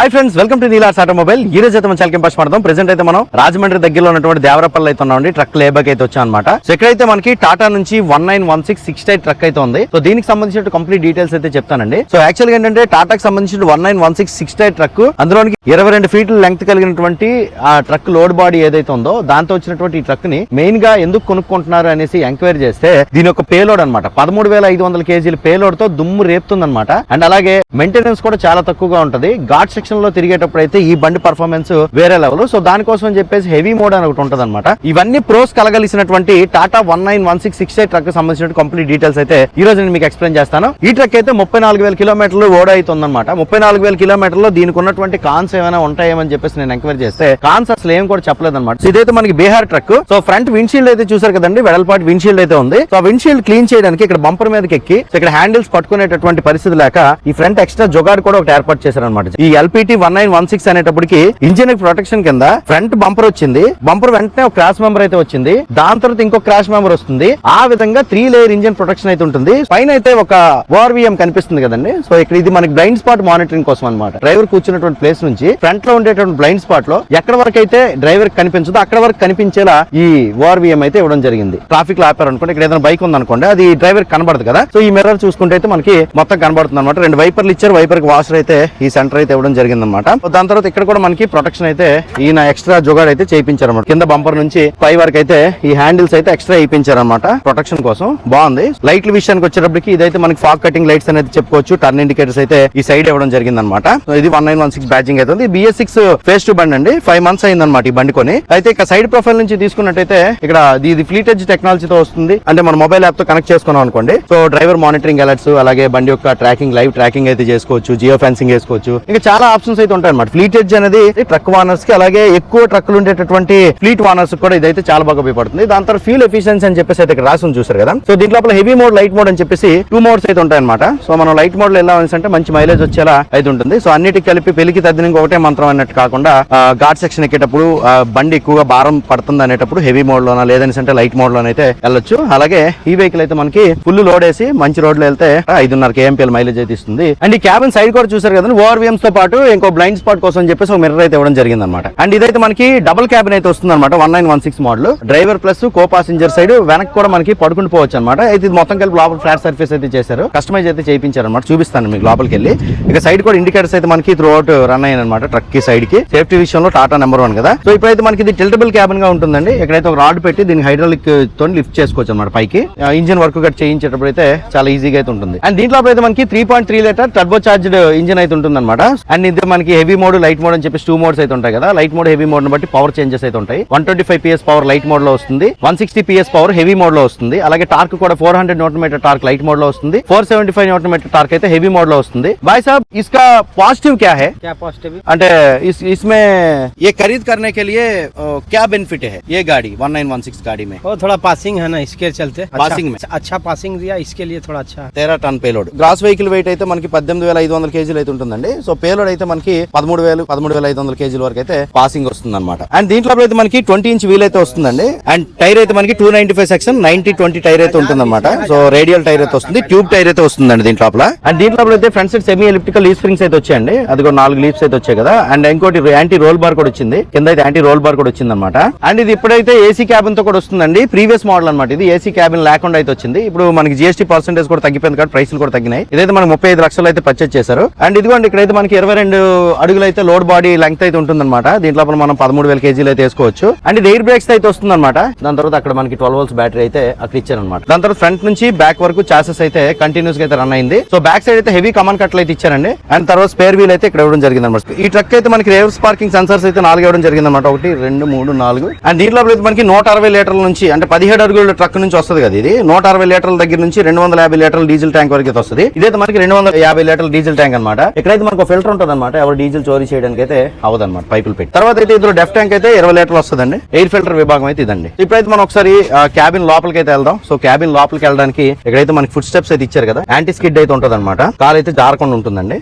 Hi friends welcome to Neelar's automobile ఈ రోజు అయితే మనం చాలా కెంపస్ పడదాం ప్రెసెంట్ అయితే మనం రాజమండ్రి దగ్గరలో ఉన్నటువంటి దేవరపల్లి అయితే ఉన్నామండి. ట్రక్ లేబక్ అయితే వచ్చాం అనమాట సో ఎక్కడైతే మనకి టాటా నుంచి one nine one six six eight truck అయితే ఉంది. సో దీనికి సంబంధించిన కంప్లీట్ డీటెయిల్స్ అయితే చెప్తానండి. సో యాక్చువల్గా ఏంటంటే టాటాకి సంబంధించిన one nine one six six eight truck అందులోనికి ఇరవై రెండు ఫీట్ల లెంగ్త్ కలిగినటువంటి ఆ ట్రక్ లోడ్ బాడీ ఏదైతే ఉందో దాంతో వచ్చినటువంటి ఈ ట్రక్ని మెయిన్గా ఎందుకు కొనుక్కుంటున్నారు అనేసి ఎంక్వైరీ చేస్తే దీని యొక్క పేలోడ్ అనమాట పదమూడు వేల ఐదు వందల కేజీల పేలోడ్తో దుమ్ము రేపుతుంది అనమాట అండ్ అలాగే మెయింటెనెన్స్ కూడా చాలా తక్కువగా ఉంటది. ఘాట్ సెక్షన్ లో తిరిగేటప్పుడు అయితే ఈ బండి పర్ఫార్మెన్స్ వేరే లెవెల్ సో దానికోసం అని చెప్పేసి హెవీ మోడ్ అని ఒకటి ఉంటుంది అనమాట ఇవన్నీ pros కలగలిసినటువంటి Tata one nine one six six eight truck సంబంధించిన కంప్లీట్ డీటెయిల్స్ అయితే ఈ రోజు నేను మీకు ఎక్స్ప్లెయిన్ చేస్తాను. ఈ ట్రక్ అయితే ముప్పై నాలుగు వేల కిలోమీటర్లు ఓడ అవుతుంది అనమాట ముప్పై నాలుగు వేల కిలోమీటర్లో దీనికి ఉన్నటువంటి కాన్స్ ఏమైనా ఉంటాయేమని చెప్పేసి నేను ఎంక్వైరీ చేస్తే కాన్స్ అసలు ఏం కూడా చెప్పలేదు అనమాట ఇదైతే మనకి Bihar truck so front windshield అయితే చూసారు కదండి వెడల్పాటి విండ్షీల్డ్ అయితే ఉంది. సో ఆ విండ్షీల్డ్ క్లీన్ చేయడానికి ఇక్కడ బంపర్ మీదకి ఎక్కి ఇక్కడ హ్యాండిల్స్ పట్టుకునేటటువంటి పరిస్థితి లేక ఈ ఫ్రంట్ ఎక్స్ట్రా జొగాడ్ కూడా ఒకటి ఏర్పాటు చేశారనమాట ఈ LPT one nine one six అనేటప్పటికి ఇంజిన్ ప్రొటెక్షన్ కింద ఫ్రంట్ బంపర్ వచ్చింది. బంపర్ వెంటనే ఒక క్రాష్ మెంబర్ అయితే వచ్చింది. దాని తర్వాత ఇంకో క్రాష్ మెంబర్ వస్తుంది. ఆ విధంగా త్రీ లేయర్ ఇంజిన్ ప్రొటెక్షన్ అయితే ఉంటుంది. పైన అయితే ఒక ఓఆర్విఎం కనిపిస్తుంది కదండి. సో ఇక్కడ ఇది మనకి బ్లైండ్ స్పాట్ మానిటరింగ్ కోసం అనమాట డ్రైవర్ కూర్చున్నటువంటి ప్లేస్ నుంచి ఫ్రంట్లో ఉండేటువంటి బ్లైండ్ స్పాట్లో ఎక్కడ వరకు అయితే డ్రైవర్ కనిపించదో అక్కడ వరకు కనిపించేలా ఈ ఓఆర్విఎం అయితే ఇవ్వడం జరిగింది. ట్రాఫిక్లో ఆపారు అనుకోండి. ఇక్కడ ఏదైనా బైక్ ఉంది అనుకోండి అది డ్రైవర్ కనబడదు కదా. సో ఈ మిర్రర్ చూసుకుంటే అయితే మనకి మొత్తం కనబడుతుంది అనమాట రెండు వైపర్లు ఇచ్చారు. వైపర్కి వాషర్ అయితే ఈ సెంటర్ అయితే ఇవ్వడం జరిగిందనమాట దాని తర్వాత ఇక్కడ కూడా మనకి ప్రొటెక్షన్ అయితే ఈయన ఎక్స్ట్రా జుగాడ్ అయితే చేయించారు అనమాట కింద బంపర్ నుంచి పై వరకు అయితే ఈ హ్యాండిల్స్ అయితే ఎక్స్ట్రా వేయించారు అనమాట ప్రొటెక్షన్ కోసం. బాగుంది. లైట్ల విషయానికి వచ్చేటప్పటికి ఇదైతే మనకి ఫాగ్ కటింగ్ లైట్స్ అనేది చెప్పుకోవచ్చు. టర్న్ ఇండికేటర్స్ అయితే ఈ సైడ్ ఇవ్వడం జరిగింది అనమాట ఇది one nine one six batching అయితే ఉంది. బిఎస్ సిక్స్ ఫేస్ టు బండి అండి. ఫైవ్ మంత్స్ అయింది అనమాట ఈ బండి కొని. అయితే ఇక సైడ్ ప్రొఫైల్ నుంచి తీసుకున్నట్టయితే ఇక్కడ ఇది- ఇది ఫ్లీట్ ఎడ్జ్ టెక్నాలజీతో వస్తుంది. అంటే మన మొబైల్ యాప్తో కనెక్ట్ చేసుకున్నాం అనుకోండి. సో డ్రైవర్ మానిటరింగ్ అలర్ట్స్ అలాగే బండి యొక్క ట్రాకింగ్ లైవ్ ట్రాకింగ్ అయితే చేసుకోవచ్చు. జియో ఫెన్సింగ్ వేసుకోవచ్చు ఇంకా చాలా ఆప్షన్స్ అయితే ఉంటాయి అనమాట ఫ్లీట్ ఎడ్జ్ అనేది ట్రక్ వానర్స్కి అలాగే ఎక్కువ ట్రక్కులు ఉండేటటువంటి ఫ్లీట్ వానర్స్ కూడా ఇదైతే చాలా బాగా ఉపయోగపడుతుంది. దాని తర్వాత ఫ్యూల్ ఎఫిషియన్సీ అని చెప్పేసి అయితే ఇక్కడ రాసి చూసారు కదా. సో దీంట్లో హెవీ మోడ్ లైట్ మోడ్ అని చెప్పేసి టూ మోడ్స్ అయితే ఉంటాయి అనమాట సో మనం లైట్ మోడ్లో వెళ్ళామని అంటే మంచి మైలేజ్ వచ్చేలా అయితే ఉంటుంది. సో అన్నిటికి కలిపి పెళ్ళికి తద్దినకి ఒకటే మంత్రం అన్నట్టు కాకుండా ఘాట్ సెక్షన్ ఎక్కేటప్పుడు బండి ఎక్కువగా భారం పడుతుంది అనేటప్పుడు హెవీ మోడ్ లోనా లేదని అంటే లైట్ మోడ్ లోనైతే వెళ్ళొచ్చు. అలాగే ఈ వెహికల్ అయితే మనకి ఫుల్ లోడ్ వేసి మంచి రోడ్లో వెళ్తే ఐదున్నర కేఎంపీఎల్ మైలేజ్ అయితే ఇస్తుంది. అండ్ ఈ క్యాబిన్ సైడ్ కూడా చూసారు కదా ఓఆర్విఎంస్తో పాటు ఇంకో బ్లైండ్ స్పాట్ కోసం చెప్పేసి ఒక మిర్రర్ అయితే ఇవ్వడం జరిగింది అనమాట అండ్ ఇదైతే మనకి డబుల్ క్యాబిన్ అయితే వస్తుంది అనమాట one nine one six model driver plus co passenger side వెనక్కి కూడా మనకి పడుకుని పోవచ్చు అనమాట అయితే ఇది మొత్తం కలిపి లోపల ఫ్లాట్ సర్ఫేస్ అయితే చేశారు. కస్టమైజ్ అయితే చేయించారు అనమాట చూపిస్తాను మీకు లోపలికి వెళ్ళి. ఇక సైడ్ కూడా ఇండికేటర్స్ అయితే మనకి త్రూ అవుట్ రన్ అయ్యాయి అనమాట ట్రక్కి సైడ్కి. సేఫ్టీ విషయంలో టాటా నెంబర్ వన్ కదా. సో ఇప్పుడైతే మనకి ఇది టిల్టబుల్ క్యాబిన్గా ఉంటుందండి. ఇక్కడైతే ఒక రాడ్ పెట్టి దీన్ని హైడ్రాలిక్తో లిఫ్ట్ చేసుకోవచ్చు అనమాట పైకి ఇంజిన్ వర్క్ కట్ చేయించేటప్పుడు అయితే చాలా ఈజీగా అయితే ఉంటుంది. అండ్ దీంట్లో అయితే మనకి three point three litre turbocharged engine అయితే ఉంటుంది అనమాట అండ్ ఇది మనకి హెవీ మోడ్ లైట్ మోడ్ అని చెప్పి టూ మోడ్స్ అయితే ఉంటాయి కదా లైట్ మోడ్ హెవీ మోడ్ బట్టి పవర్ చేంజెస్ అయితే ఉంటాయి one twenty five PS power light mode లో వస్తుంది one sixty PS power heavy mode లో వస్తుంది అలాగే టార్క్ కూడా four hundred newton metre torque light mode లో వస్తుంది four seventy five newton metre torque అయితే హెవీ మోడ్ లో వస్తుంది బాయ్ సాబ్ ఇస్కా పాజిటివ్ క్యా హై क्या पॉजिटिव అంటే इस इसमें ये खरीद करने के लिए अ, क्या बेनिफिट है ये गाड़ी 1916 गाड़ी में वो थोड़ा पासिंग है ना इसके चलते अच्छा, पासिंग में? अच्छा पासिंग दिया इसके लिए थोड़ा अच्छा है తేరా ton payload gross vehicle weight అయితే మనకి పద్దెనిమిది వేల ఐదు వందల కేజీలు అయితే ఉంటుందండి సో పేలోడ్ అయితే మనకి పదమూడు వేలు పదమూడు వేల ఐదు వందల కేజీల వరకు అయితే పాసింగ్ వస్తుంది అనమాట అండ్ దీంట్లో అయితే మనకి ట్వంటీ ఇంచ్ వీల్ అయితే వస్తుందండి. అండ్ టైర్ అయితే మనకి two ninety five section ninety twenty tyre అయితే ఉంటుంది అనమాట సో రేడియల్ టైర్ అయితే వస్తుంది ట్యూబ్ టైర్ అయితే వస్తుందండి దీంట్లో అండ్ దీంట్లో అయితే front side semi elliptical leaf springs అయితే వచ్చాయండి. అది కూడా నాలుగు లీప్స్ అయితే వచ్చాయి కదా. అండ్ ఇంకోటి యాంటీ రోల్ బార్ కూడా వచ్చింది. కింద అయితే యాంటీ రోల్ బార్ కూడా వచ్చింది అనమాట అండ్ ఇది ఇప్పుడైతే ఏసీ క్యాబిన్తో కూడా వస్తుందండి. ప్రీవియస్ మోడల్ అనమాట ఇది. ఏసీ క్యాబిన్ లేకుండా అయితే వచ్చింది. ఇప్పుడు మనకి జిఎస్టీ పర్సెంటేజ్ కూడా తగ్గిపోయింది కాబట్టి ప్రైస్లు కూడా తగ్గినాయి. ఇదైతే మనకి ముప్పై ఐదు లక్షలు అయితే పర్చేజ్ చేశారు. అండ్ ఇదిగోండి ఇక్కడైతే మనకి ఇరవై రెండు అడుగులు అయితే లోడ్ బాడీ లెంగ్త్ అయితే ఉంటుందన్నమాట. దీంట్లో మనం పదమూడు వేల కేజీలు అయితే వేసుకోవచ్చు. అండ్ ఇది ఎయిర్ బ్రేక్స్ అయితే వస్తుందన్నమాట. దాని తర్వాత అక్కడ మనకి ట్వెల్వ్ వోల్స్ బ్యాటరీ అయితే అక్కడ ఇచ్చారనమాట దాని తర్వాత ఫ్రంట్ నుంచి బ్యాక్ వరకు చాసెస్ అయితే కంటిన్యూస్గా అయితే రన్ అయింది. సో బ్యాక్ సైడ్ అయితే హెవీ కమాన్ కట్లు అయితే ఇచ్చారండి. అండ్ తర్వాత స్పేర్ వీల్ అయితే ఇక్కడ ఇవ్వడం జరిగింది అనమాట ఈ ట్రక్ అయితే మనకి రేవర్స్ పార్కింగ్ సెన్సర్స్ అయితే నాలుగు ఇవ్వడం జరిగింది అనమాట ఒకటి రెండు మూడు నాలుగు. అండ్ దీంట్లో అయితే మనకి నూట అరవై లీటర్ల నుంచి అంటే పదిహేడు అడుగుల ట్రక్ నుంచి వస్తుంది కదా ఇది. నూట అరవై లీటర్ల దగ్గర నుంచి రెండు వందల యాభై లీటర్ల డీజిల్ ట్యాంక్ వరకు వస్తుంది. ఇదైతే మనకి రెండు వందల యాభై లీటర్ల డీజిల్ ట్యాంక్ అనమాట ఇక్కడైతే మనకు ఫిల్టర్ ఉంటుంది అనమాట ఎవరు డీజిల్ చోరీ చేయడానికి అయితే అవదనమాట పైపులు పెట్టి. తర్వాత అయితే ఇందులో డెఫ్ ట్యాంక్ అయితే ఇరవై లీటర్లు వస్తుందండి. ఎయిర్ ఫిల్టర్ విభాగం అయితే ఇదండి. ఇప్పుడైతే మనం ఒకసారి క్యాబిన్ లోపలికి అయితే వెళ్దాం. సో క్యాబిన్ లోపలికి వెళ్ళడానికి ఇక్కడైతే మనకి ఫుడ్ స్టెప్స్ అయితే ఇచ్చారు కదా. యాంటీ స్కిడ్ అయితే ఉంటుంది అనమాట కార్ అయితే జారకుండా ఉంటుందండి.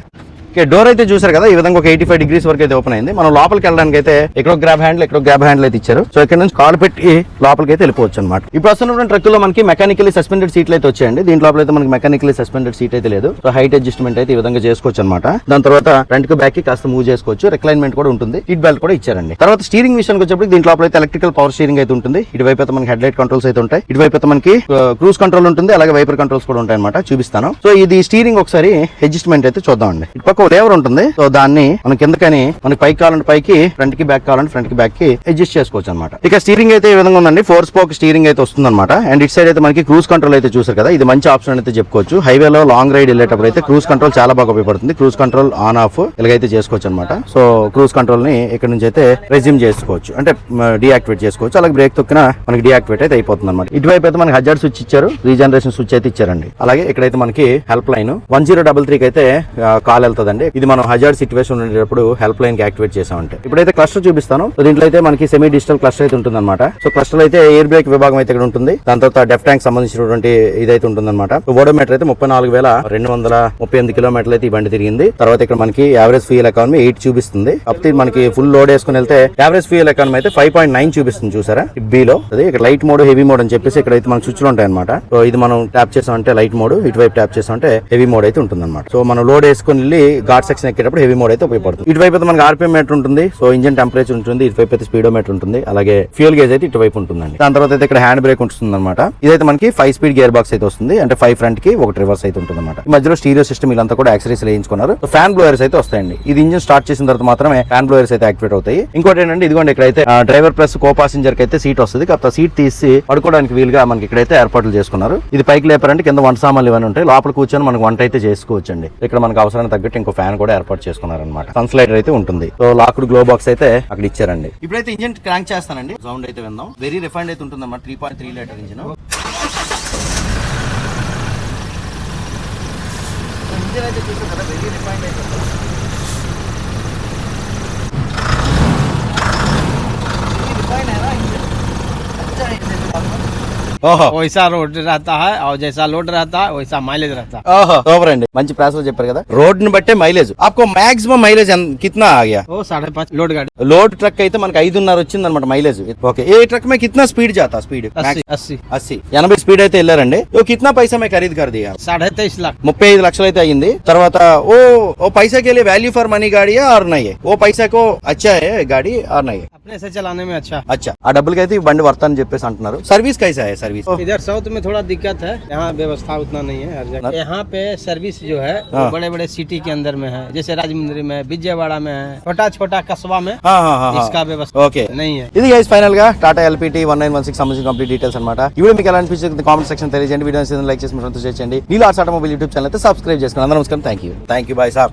ఓకే డోర్ అయితే చూసారు కదా ఈ విధంగా ఒక ఎయిటీ ఫైవ్ డిగ్రీస్ వరకు అయితే ఓపెన్ అయింది. మనం లోపలికి వెళ్ళడానికి అయితే ఎక్కడో గ్రాబ్ హ్యాండిల్ ఎక్కడో గ్రాబ్ హ్యాండ్ అయితే ఇచ్చారు. సో ఇక్కడ నుంచి కాల్ పెట్టి లోపలికి అయితే వెళ్ళిపోవచ్చు అనమాట ఇప్పుడు వస్తున్నటువంటి ట్రక్లో మనకి మెకానికలీ సస్పెండెడ్ సీట్లు అయితే వచ్చాయండి. దీంట్లో లోపల అయితే మనకి మెకానికలీ సస్పెండెడ్ సీట్ అయితే లేదు. సో హైట్ అడ్జస్ట్మెంట్ అయితే ఈ విధంగా చేసుకోవచ్చు అనమాట దాని తర్వాత ఫ్రంట్కు బ్యాక్కి కాస్త మూవ్ చేసుకోవచ్చు. రిక్లైన్మెంట్ కూడా ఉంటుంది. సీట్ బెల్ట్ కూడా ఇచ్చారండి. తర్వాత స్టీరింగ్ విషయానికి వచ్చేప్పుడు దీంట్లో అయితే ఎలక్ట్రికల్ పవర్ స్టీరింగ్ అయితే ఉంటుంది. ఇటువైపు అయితే మనకి హెడ్ లైట్ కంట్రోల్స్ అయితే ఉంటాయి. ఇటువైపు అయితే మనకి క్రూజ్ కంట్రోల్ ఉంటుంది. అలాగే వైపర్ కంట్రోల్స్ కూడా ఉంటాయి అనమాట చూపిస్తాను. సో ఇది స్టీరింగ్ ఒకసారి అడ్జస్ట్మెంట్ అయితే చూద్దామండి. ఇటు పక్క లేవర్ ఉంటుంది. సో దాన్ని మన కిందకని మనకి పైకి కావాలంటే పైకి ఫ్రంట్కి బ్యాక్ కావాలంటే ఫ్రంట్కి బ్యాక్కి అడ్జస్ట్ చేసుకోవచ్చు అనమాట ఇక స్టీరింగ్ అయితే ఈ విధంగా ఉందండి? ఫోర్ స్పోక్ స్టీరింగ్ అయితే వస్తుంది అనమాట అండ్ ఇట్ సైడ్ అయితే మనకి క్రూజ్ కంట్రోల్ అయితే చూసారు కదా? ఇది మంచి ఆప్షన్ అయితే చెప్పుకోవచ్చు. హైవేలో లాంగ్ రైడ్ వెళ్ళేటప్పుడు అయితే క్రూజ్ కంట్రోల్ చాలా బాగా ఉపయోగపడుతుంది. క్రూజ్ కంట్రోల్ ఆన్ ఆఫ్ ఇలాగైతే చేసుకోవచ్చు అనమాట సో క్రూజ్ కంట్రోల్ని ఇక్కడ నుంచి అయితే రెజ్యూమ్ చేసుకోవచ్చు. అంటే డియాక్టివేట్ చేసుకోవచ్చు. అలాగే బ్రేక్ తొక్కిన మనకి డియాక్టివేట్ అయితే అయిపోతుంది అనమాట ఇటువైపు అయితే మనకి హజార్ స్విచ్ ఇచ్చారు. రీజనరేషన్ స్విచ్ అయితే ఇచ్చారండి. అలాగే ఇక్కడైతే మనకి help line one zero double త్రీకి అయితే కాల్ అండి ఇది మనం హజార్ సిచ్యువేషన్ ఉండేటప్పుడు హెల్ప్ లైన్కి యాక్టివేట్ చేసామంటే ఇప్పుడైతే క్లస్టర్ చూపిస్తాను. దీంట్లో అయితే మనకి సెమీ డిజిటల్ క్లస్టర్ అయితే ఉంటుంది అనమాట సో క్లస్టర్ అయితే ఎయిర్ బ్రేక్ విభాగం అయితే ఇక్కడ ఉంటుంది. దాని తర్వాత డెఫ్ ట్యాంక్ సంబంధించినటువంటి ఇదైతే ఉంటుంది అనమాట ఓడోమీటర్ అయితే ముప్పై నాలుగు వేల రెండు వందల ముప్పై ఎనిమిది కిలోమీటర్లు అయితే ఈ బండి తిరిగింది. తర్వాత ఇక్కడ మనకి యావరేజ్ ఫ్యూయల్ ఎకానమీ ఎయిట్ చూపిస్తుంది. కాకపోతే మనకి ఫుల్ లోడ్ వేసుకుని వెళ్తే యావరేజ్ ఫ్యూయల్ ఎకానమీ అయితే ఫైవ్ పాయింట్ నైన్ చూపిస్తుంది చూసారా? బి లో. అది ఇక్కడ లైట్ మోడ్ హెవీ మోడ్ అని చెప్పేసి ఇక్కడ అయితే మనకి స్విచ్లు ఉంటాయి అనమాట సో ఇది మనం ట్యాప్ చేసామంటే లైట్ మోడ్ ఇటువైపు ట్యాప్ చేసామంటే హెవీ మోడ్ అయితే ఉంటుంది అనమాట సో మనం లోడ్ వేసుకుని వెళ్ళి ఘాట్ సెక్షన్ ఎక్కేటప్పుడు హెవీ మోడ్ అయితే ఉపయోగపడుతుంది. ఇటువైపు అయితే మనకి ఆర్పిఎం మీటర్ ఉంటుంది సో ఇంజిన్ టెంపరేచర్ ఉంటుంది ఇటువైపు అయితే స్పీడోమీటర్ ఉంటుంది అలాగే ఫ్యూల్ గేజ్ అయితే ఇటువైపు ఉంటుందండి. దాని తర్వాత అయితే ఇక్కడ హ్యాండ్ బ్రేక్ ఉంటుంది అనమాట ఇదైతే మనకి ఫైవ్ స్పీడ్ గేర్ బాక్స్ అయితే వస్తుంది అంటే ఫైవ్ ఫ్రంట్కి ఒకటి రివర్స్ అయితే ఉంటుంది అనమాట మధ్యలో స్టీరియో సిస్టమ్ ఇలాంతా కూడా యాక్సరీస్ వేయించుకున్నారు. ఫ్యాన్ బ్లోయర్స్ అయితే వస్తాయండి. ఇది ఇంజిన్ స్టార్ట్ చేసిన తర్వాత మాత్రమే ఫ్యాన్ బ్లోయర్స్ అయితే యాక్టివేట్ అవుతాయి. ఇంకోటి ఏంటంటే ఇదిగోండి ఇక్కడైతే డ్రైవర్ ప్లస్ కో పాసింజర్కి అయితే సీట్ వస్తుంది. కాకపోతే సీట్ తీసి పడుకోవడానికి వీలుగా మనకి ఇక్కడైతే ఏర్పాట్లు చేసుకున్నారు. ఇది పైకి లేపారంటే కింద వంట సామాన్లు ఇవన్నీ ఉంటాయి. లోపల కూర్చొని మనకు వంట అయితే చేసుకోవచ్చు అండి ఇక్కడ మనకు అవసరానికి తగ్గట్టు ఇంకో ఫ్యాన్ కూడా ఏర్పాటు చేసుకున్నారు అనమాట సన్ స్లైడర్ అయితే ఉంటుంది. సో లాక్డ్ గ్లో బాక్స్ అయితే అక్కడ ఇచ్చారండి. ఇప్పుడైతే ఇంజిన్ క్రాంక్ చేస్తానండి. సౌండ్ అయితే విందాం. వెరీ రిఫైండ్ అయితే ఉంటుంది అన్నమాట three point three litre engine. Engine అయితే చూసారు కదా వెరీ రిఫైండ్ అయితే వైసా रोड రాతా జైసా లోడ్ రాతా వైసా మైలేజ్ రాతా. సూపర్ అండి మంచి ప్రాసెస్ చెప్పారు కదా. రోడ్ని బట్టే మైలేజ్ ఆప్కో మాక్సిమం మైలేజ్ కిత్నా ఆగ్యా? ఓ సాడే పాంచ్ లోడ్ గాడి. లోడ్ ట్రక్ అయితే మనకి ఐదున్నర వచ్చింది అనమాట మైలేజ్ ఓకే. ఏ ట్రక్ మే కిత్నా స్పీడ్ జాతా స్పీడ్ అస్సీ అస్సీ. ఎనభై స్పీడ్ అయితే వెళ్ళారండి. ఓ కిత్నా పైసా మే ఖరీదు కర్ దియా? సాడే తెయిస్ లాక్. ముప్పై ఐదు లక్షలు అయితే అయ్యింది. తర్వాత ఓ ఓ పైసా కెళ్ళి వాల్యూ ఫర్ మనీ గాడియా ఆర్ నయ్యే? ఓ పైసాకో అచ్చా గాడి ఆర్ నయ్యే? अच्छा है गाड़ी और नहीं है अपने से चलाने में अच्छा అచ్చా ఆ డబ్బులకి అయితే ఈ బండి వర్త అని చెప్పేసి అంటున్నారు సర్వీస్ కైసా है सर्विस इधर साउथ में थोड़ा दिक्कत है यहाँ व्यवस्था उतना नहीं है हर जगह यहाँ पे सर्विस जो है वो हाँ। बड़े बड़े सिटी के अंदर में है जैसे राजमुंद्री में विजयवाड़ा में है छोटा छोटा कस्बा में हाँ, हाँ, हाँ, हाँ. इसका व्यवस्था ఓకే नहीं है ఇది గైస్ ఫైనల్ గా Tata LPT one nine one six సంబంధించిన కంప్లీట్ డీటెయిల్స్ అనమాట ఈ వీడియో మీకు ఎలా అనిపించింది కామెంట్ సెక్షన్ తెలియజేయండి వీడియో లైక్ చేసి మీ ఫ్రెండ్స్ చేయండి నీళ్ళు are Tata mobile YouTube channel అయితే సబ్స్క్రైబ్ చేసుకోండి అందరూ నమస్కారం thank you thank you bye sir